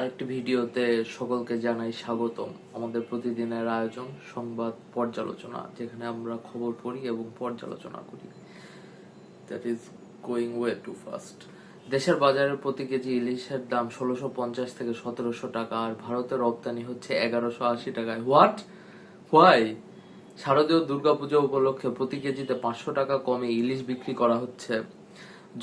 আরেকটি ভিডিওতে সকলকে জানাই স্বাগতম। আমাদের প্রতিদিনের আয়োজন সংবাদ পর্যালোচনা, যেখানে আমরা খবর পড়ি এবং পর্যালোচনা করি। That is going way too fast দেশের বাজারে প্রতি কেজি ইলিশের দাম ষোলোশো পঞ্চাশ থেকে সতেরোশো টাকা, আর ভারতে রপ্তানি হচ্ছে এগারোশো আশি টাকায়। হোয়াট হোয়াই শারদীয় দুর্গাপূজা উপলক্ষে প্রতি কেজিতে পাঁচশো টাকা কমে ইলিশ বিক্রি করা হচ্ছে।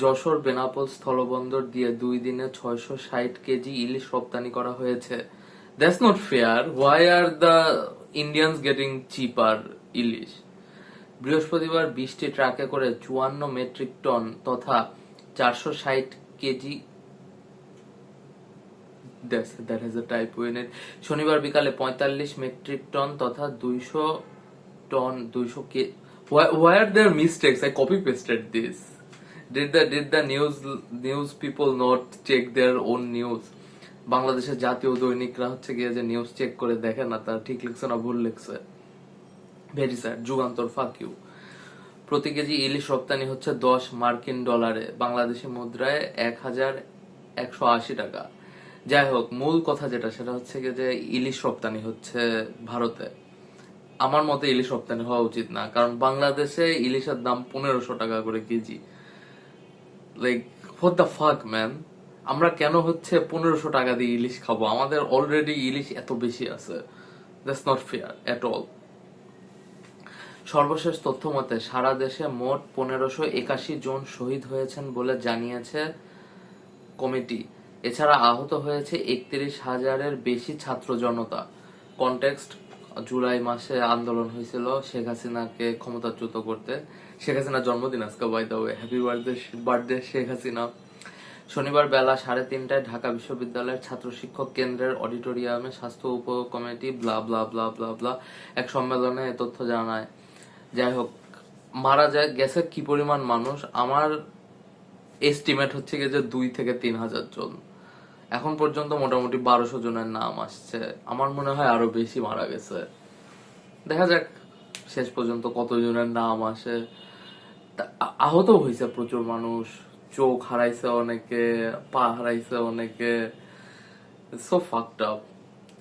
যশোর বেনাপোল স্থলবন্দর দিয়ে দুই দিনে ছয়শো ষাট কেজি ইলিশ রপ্তানি করা হয়েছে। That's not fair why are the Indians getting cheaper ilish? বৃহস্পতিবার বৃষ্টি ট্রাকে করে চুয়ান্ন মেট্রিক টন তথা চারশো ষাট কেজি শনিবার বিকালে পঁয়তাল্লিশ মেট্রিক টন তথা দুইশো টন, দুইশো কে why are there mistakes? I copy pasted this. Did the did the news news people not check their own news? বাংলাদেশের জাতীয় দৈনিকরা হচ্ছে গিয়ে যে নিউজ চেক করে দেখে না, তারা ঠিক লিখছে না, ভুল লিখছে। Very sad Jugantor fuck you প্রতি কেজি ইলিশ রপ্তানি হচ্ছে দশ মার্কিন ডলারে, বাংলাদেশি মুদ্রায় এক হাজার একশো আশি টাকা। যাই হোক, মূল কথা যেটা, সেটা হচ্ছে যে ইলিশ রপ্তানি হচ্ছে ভারতে। আমার মতে ইলিশ রপ্তানি হওয়া উচিত না, কারণ বাংলাদেশে ইলিশের দাম পনেরোশো টাকা করে KG. Like what the fuck man আমরা কেন হচ্ছে পনেরোশো টাকা দিয়ে ইলিশ খাব? আমাদের অলরেডি ইলিশ এত বেশি আছে। That's not fair at all সর্বশেষ তথ্য মতে, সারা দেশে মোট পনেরোশো একাশি জন শহীদ হয়েছেন বলে জানিয়েছে কমিটি। এছাড়া আহত হয়েছে একত্রিশ হাজারের বেশি ছাত্র জনতা। কনটেক্সট জুলাই মাসে আন্দোলন হয়েছিল শেখ হাসিনাকে ক্ষমতাচ্যুত করতে। শেখ হাসিনার জন্মদিন আজকে by the way happy birthday birthday Sheikh Hasina. শনিবার বেলা সাড়ে তিনটায় ঢাকা বিশ্ববিদ্যালয়ের ছাত্র শিক্ষক কেন্দ্রের অডিটোরিয়ামে স্বাস্থ্য উপ committee blah blah blah blah blah এক সম্মেলনে এ তথ্য জানায়। যাই হোক, মারা যায়, গেছে কি পরিমাণ মানুষ? আমার এস্টিমেট হচ্ছে গিয়ে যে দুই থেকে তিন হাজার জন। এখন পর্যন্ত মোটামুটি বারোশো জনের নাম আসছে। আমার মনে হয় আরও বেশি মারা গেছে। দেখা যাক শেষ পর্যন্ত কতজনের নাম আসে। আহত হয়েছে প্রচুর মানুষ। চোখ হারাইছে অনেকে, পা হারাইছে অনেকে। So fucked up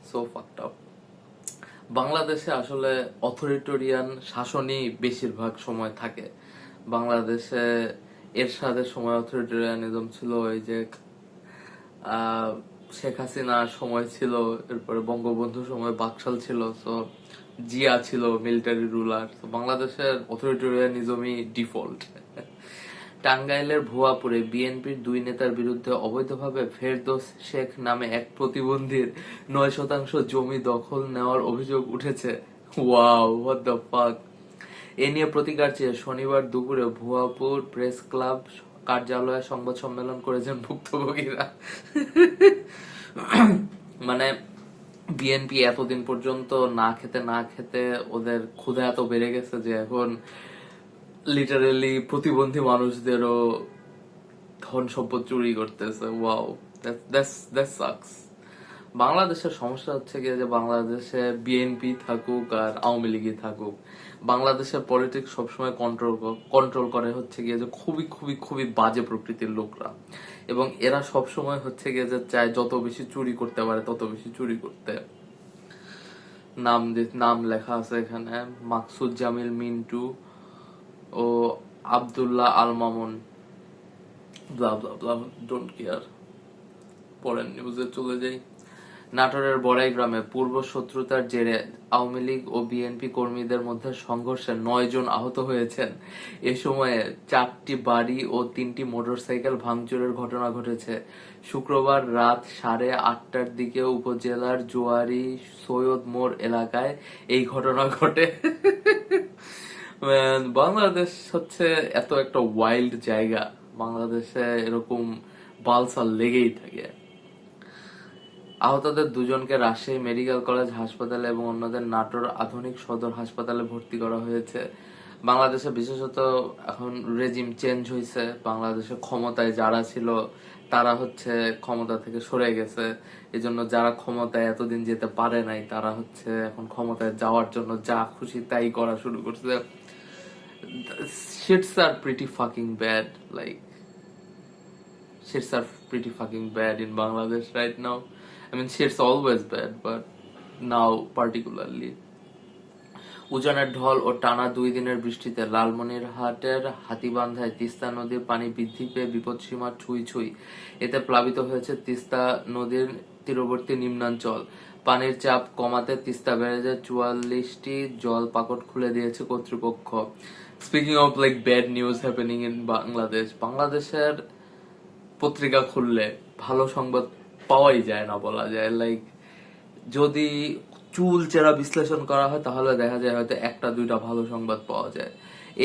so fucked up বাংলাদেশে আসলে অথরিটোরিয়ান শাসনই বেশিরভাগ সময় থাকে। বাংলাদেশে এর সাথে সময় অথরিটোরিয়ানিজম ছিল ওই যে শেখ হাসিনার সময় ছিল, এরপরে বঙ্গবন্ধুর সময় বাকশাল ছিল তো জিয়া ছিল মিলিটারি রুলার তো বাংলাদেশের অথরিটোরিয়ানিজমই ডিফল্ট টাঙ্গাইলের ভুয়াপুরে বিএনপির দুই নেতার বিরুদ্ধে অবৈধভাবে ফেরদৌস শেখ নামে এক প্রতিবন্ধীর নয় শতাংশ জমি দখল নেওয়ার অভিযোগ উঠেছে। ওয়াও এ নিয়ে প্রতিকার চেয়ে শনিবার দুপুরে ভুয়াপুর প্রেস ক্লাব কার্যালয়ে সংবাদ সম্মেলন করেছেন ভুক্তভোগীরা। মানে বিএনপি এতদিন পর্যন্ত না খেতে না খেতে ওদের ক্ষুধা এত বেড়ে গেছে যে এখন লিটারেলি প্রতিবন্ধী মানুষদেরও ধন সম্পদ চুরি করতেছে। ওয়াও দ্যাটস দ্যাটস সাকস বাংলাদেশের সমস্যা হচ্ছে গিয়ে যে বাংলাদেশে বিএনপি থাকুক আর আওয়ামী লীগই থাকুক, বাংলাদেশের পলিটিক্স সবসময় কন্ট্রোল কন্ট্রোল করে হচ্ছে গিয়ে যে খুবই খুবই খুবই বাজে প্রকৃতির লোকরা। এবং এরা সবসময় হচ্ছে গিয়ে যে চায় যত বেশি চুরি করতে পারে তত বেশি চুরি করতে। নাম নাম লেখা আছে এখানে, মাকসুদ জামিল মিন্টু ও আব্দুল্লাহ আল মামুন। ডোন্ট কেয়ার পরের নিউজে চলে যাই। নাটোরের বড়াই গ্রামে পূর্ব শত্রুতার জেরে আওয়ামী লীগ ও বিএনপি কর্মীদের মধ্যে সংঘর্ষে নয় জন আহত হয়েছেন। এ সময়ে চারটি বাড়ি ও তিনটি মোটরসাইকেল ভাঙচুরের ঘটনা ঘটেছে। শুক্রবার রাত সাড়ে আটটার দিকে উপজেলার জোয়ারি সৈয়দ মোড় এলাকায় এই ঘটনা ঘটে। বাংলাদেশ হচ্ছে এত একটা ওয়াইল্ড জায়গা। বাংলাদেশে এরকম বালসাল লেগেই থাকে। আহতদের দুজনকে রাজশাহী মেডিকেল কলেজ হাসপাতালে এবং অন্যদের নাটোর আধুনিক সদর হাসপাতালে ভর্তি করা হয়েছে। বাংলাদেশে বিশেষত এখন রেজিম চেঞ্জ হয়েছে। বাংলাদেশে ক্ষমতায় যারা ছিল, তারা হচ্ছে ক্ষমতা থেকে সরে গেছে। এজন্য যারা ক্ষমতায় এতদিন যেতে পারে নাই, তারা হচ্ছে এখন ক্ষমতায় যাওয়ার জন্য যা খুশি তাই করা শুরু করছে। Shits are pretty fucking bad like shits are pretty fucking bad in Bangladesh right now I mean, shit's always bad, but now particularly. উজানের ঢল ও টানা দুই দিনের বৃষ্টিতে লালমনিরহাটের হাতিবান্ধায় তিস্তা নদীর পানি বৃদ্ধি পেয়ে বিপদসীমা ছুঁই ছুঁই। এতে প্লাবিত হয়েছে তিস্তা নদীর তীরবর্তী নিম্নাঞ্চল। পানির চাপ কমাতে তিস্তা ব্যারেজের চুয়াল্লিশটি জল পাকট খুলে দিয়েছে কর্তৃপক্ষ। Speaking of like bad news happening in Bangladesh বাংলাদেশের পত্রিকা খুললে ভালো সংবাদ পাওয়াই যায় না বলা যায়। লাইক যদি চুল চেরা বিশ্লেষণ করা হয়, তাহলে দেখা যায় হয়তো একটা, দুইটা ভালো সংবাদ পাওয়া যায়।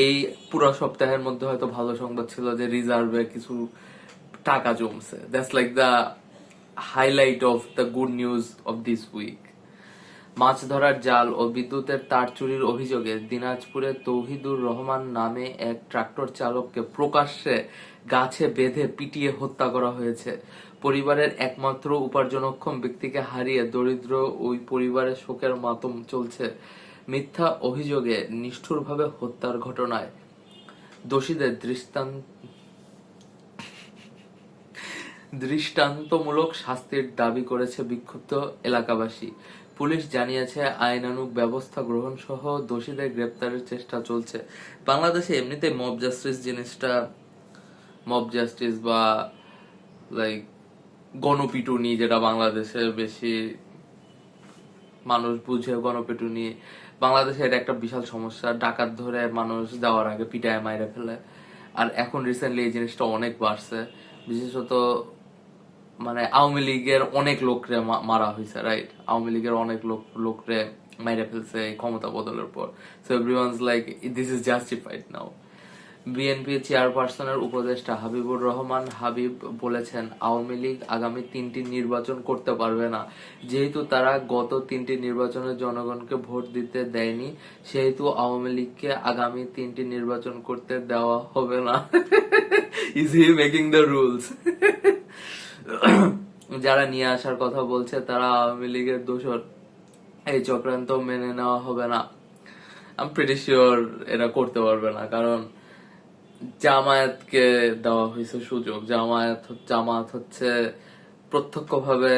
এই পুরো সপ্তাহের মধ্যে হয়তো ভালো সংবাদ ছিল যে রিজার্ভে কিছু টাকা জমছে। That's like the highlight of the good news of this week মাছ ধরার জাল ও বিদ্যুতের তার চুরির অভিযোগে দিনাজপুরে তৌহিদুর রহমান নামে এক ট্রাক্টর চালককে প্রকাশ্যে গাছে বেঁধে পিটিয়ে হত্যা করা হয়েছে। পরিবারের একমাত্র উপার্জনক্ষম ব্যক্তিকে হারিয়ে দরিদ্র ওই পরিবারের শোকের মাতম চলছে। মিথ্যা অভিযোগে নিষ্ঠুরভাবে হত্যার ঘটনায় দোষীদের দৃষ্টান্ত দৃষ্টান্তমূলক শাস্তির দাবি করেছে বিক্ষুব্ধ এলাকাবাসী। পুলিশ জানিয়েছে, আইনানুগ ব্যবস্থা গ্রহণ সহ দোষীদের গ্রেপ্তারের চেষ্টা চলছে। বাংলাদেশে এমনিতে মব জাস্টিস জিনিসটা মব জাস্টিস বা লাইক গণপিটুনি যেটা বাংলাদেশে বেশি মানুষ বুঝে গণপিটুনি। বাংলাদেশে এটা একটা বিশাল সমস্যা। ডাকাত ধরে মানুষ দেওয়ার আগে পিটায়, মাইরে ফেলে। আর এখন রিসেন্টলি এই জিনিসটা অনেক বাড়ছে। বিশেষত মানে আওয়ামী লীগের অনেক লোকরে মারা হয়েছে রাইট আওয়ামী লীগের অনেক লোক, লোকরে মাইরে ফেলছে এই ক্ষমতা বদলের পর। So everyone's like this is justified now BNP চেয়ারপারসনের উপদেষ্টা হাবিবুর রহমান হাবিব বলেছেন, আওয়ামী লীগ আগামী তিনটি নির্বাচন করতে পারবে না। যেহেতু তারা গত তিনটি নির্বাচনে জনগণকে ভোট দিতে দেয়নি, সেহেতু আওয়ামী লীগকে আগামী তিনটি নির্বাচন করতে দেওয়া হবে না। Is he making the rules যারা নিয়ে আসার কথা বলছে, তারা আওয়ামী লীগের দোষর। এই চক্রান্ত মেনে নেওয়া হবে না। আমি প্রিটি শিওর এরা করতে পারবে না, কারণ জামায়াতকে দেওয়া হয়েছে সুযোগ। জামায়াত জামাত হচ্ছে প্রত্যক্ষভাবে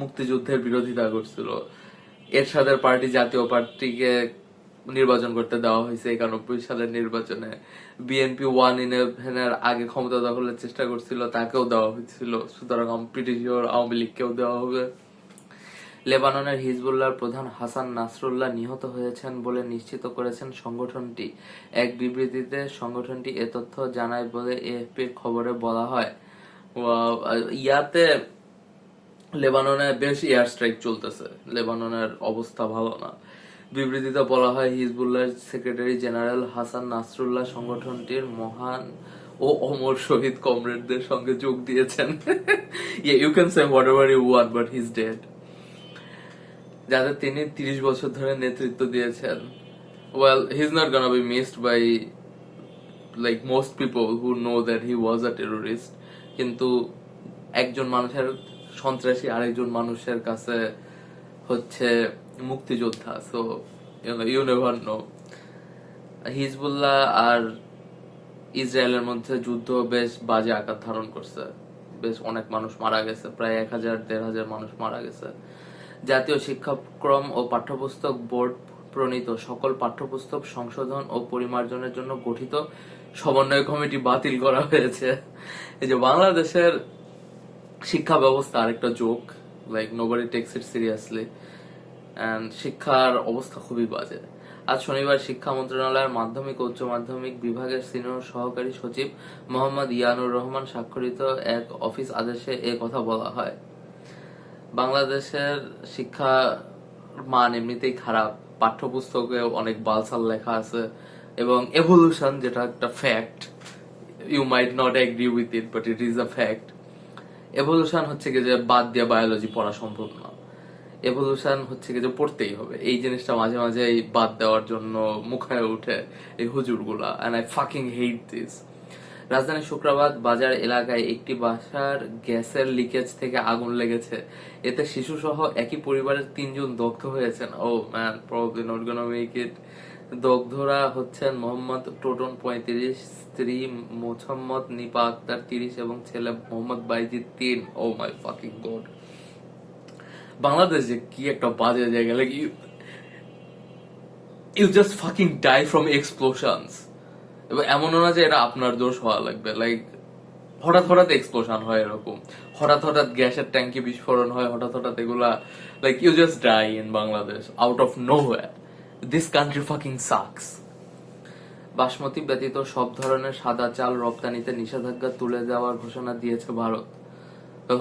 মুক্তিযুদ্ধের বিরোধিতা করছিল। এরশাদের পার্টি জাতীয় পার্টিকে নির্বাচন করতে দেওয়া হয়েছে একানব্বই সালের নির্বাচনে। বিএনপি ওয়ান ইলেভেনের আগে ক্ষমতা দখলের চেষ্টা করছিল, তাকেও দেওয়া হয়েছিল। সুতরাং আমি আওয়ামী লীগকেও দেওয়া হবে। লেবাননের হিজবুল্লাহর প্রধান হাসান নাসরুল্লাহ নিহত হয়েছেন বলে নিশ্চিত করেছেন সংগঠনটি। এক বিবৃতিতে সংগঠনটি এ তথ্য জানায় বলে এএফপির খবরে বলা হয়। ইয়াতে লেবাননে বেশ এয়ার স্ট্রাইক চলতেছে। লেবাননের অবস্থা ভালো না। বিবৃতিতে বলা হয়, হিজবুল্লাহর সেক্রেটারি জেনারেল হাসান নাসরুল্লাহ সংগঠনটির মহান ও অমর শহীদ কমরেডদের সঙ্গে যোগ দিয়েছেন। You can say whatever you want but he's dead যাদের তিনি তিরিশ বছর ধরে নেতৃত্ব দিয়েছেন। Well he is not gonna be missed by like most people who know that he was a terrorist কিন্তু একজন মানুষের সন্ত্রাসী আরেকজন মানুষের কাছে হচ্ছে মুক্তিযোদ্ধা so you never know Hezbollah আর ইসরায়েলের মধ্যে যুদ্ধ বেশ বাজে আকার ধারণ করছে। বেশ অনেক মানুষ মারা গেছে, প্রায় এক হাজার, দেড় হাজার মানুষ মারা গেছে। জাতীয় শিক্ষাক্রম ও পাঠ্যপুস্তক বোর্ড প্রণীত সকল পাঠ্যপুস্তক সংশোধন ও পরিমার্জনের জন্য গঠিত সমন্বয় কমিটি বাতিল করা হয়েছে। এই যে বাংলাদেশের শিক্ষা ব্যবস্থা আরেকটা joke like nobody takes it seriously and শিক্ষার অবস্থা খুবই বাজে। আজ শনিবার শিক্ষা মন্ত্রণালয়ের মাধ্যমিক ও উচ্চ মাধ্যমিক বিভাগের সিনিয়র সহকারী সচিব মোহাম্মদ ইয়ানুর রহমান স্বাক্ষরিত এক অফিস আদেশে এ কথা বলা হয়। বাংলাদেশের শিক্ষা মান এমনিতেই খারাপ। পাঠ্যপুস্তকে অনেক বালসাল লেখা আছে এবং এভলিউশন যেটা একটা fact you might not agree with it but it is a fact evolution হচ্ছে কি যে বাদ দিয়ে বায়োলজি পড়া সম্ভব না। এভলিউশন হচ্ছে কি যে পড়তেই হবে। এই জিনিসটা মাঝে মাঝে বাদ দেওয়ার জন্য মুখে উঠে এই হুজুরগুলা and I fucking hate this রাজধানীর শুক্রাবাদ বাজার এলাকায় একটি বাসার গ্যাসের লিকেজ থেকে আগুন লেগেছে। এতে শিশু সহ একই পরিবারের তিনজন দগ্ধ হয়েছেন। ও, ম্যান প্রবলি নট দগ্ধরা হচ্ছেন মোহাম্মদ টোটন পঁয়ত্রিশ, স্ত্রী মোহাম্মদ নিপা আক্তার তিরিশ এবং ছেলে মোহাম্মদ বাইজি তিন। Oh my fucking god. Bangladesh যে কি একটা বাজে জায়গা like you you just fucking die from explosions এমনও না যে এটা আপনার দোষ হওয়া লাগবে লাইক হঠাৎ হঠাৎ এক্সপ্লোশন হয় এরকম। হঠাৎ হঠাৎ গ্যাসের ট্যাঙ্কি বিস্ফোরণ হয়, হঠাৎ হঠাৎ এগুলা like you just die in Bangladesh out of no this country fucking sucks basmati ব্যতীত সব ধরনের সাদা চাল রপ্তানিতে নিষেধাজ্ঞা তুলে দেওয়ার ঘোষণা দিয়েছে ভারত।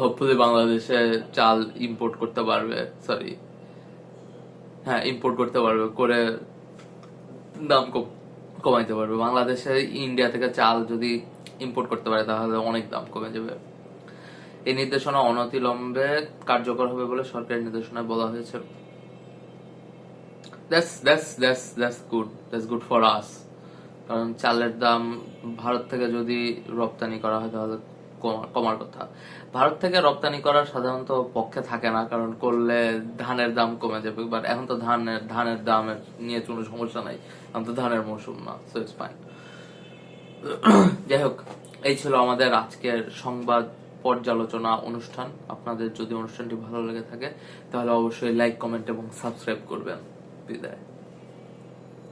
হোপফুলি বাংলাদেশে চাল ইম্পোর্ট করতে পারবে সরি হ্যাঁ ইম্পোর্ট করতে পারবে, করে দাম কম কমাইতে পারবে। বাংলাদেশে ইন্ডিয়া থেকে চাল যদি ইম্পোর্ট করতে পারে, তাহলে অনেক দাম কমে যাবে। এই নির্দেশনা অনতিলম্বে কার্যকর হবে বলে সরকারের নির্দেশনায় বলা হয়েছে। কারণ চালের দাম ভারত থেকে যদি রপ্তানি করা হয়, তাহলে কমার কথা। ভারত থেকে রপ্তানি করার সাধারণত পক্ষে থাকে না, কারণ করলে ধানের দাম কমে যাবে। বাট এখন তো ধানের ধানের দামের নিয়ে কোনো সমস্যা নাই। এখন তো ধানের মৌসুম না সো ইটস ফাইন যাই হোক, এই ছিল আমাদের আজকের সংবাদ পর্যালোচনা অনুষ্ঠান। আপনাদের যদি অনুষ্ঠানটি ভালো লেগে থাকে, তাহলে অবশ্যই লাইক কমেন্ট এবং সাবস্ক্রাইব করবেন। বিদায়।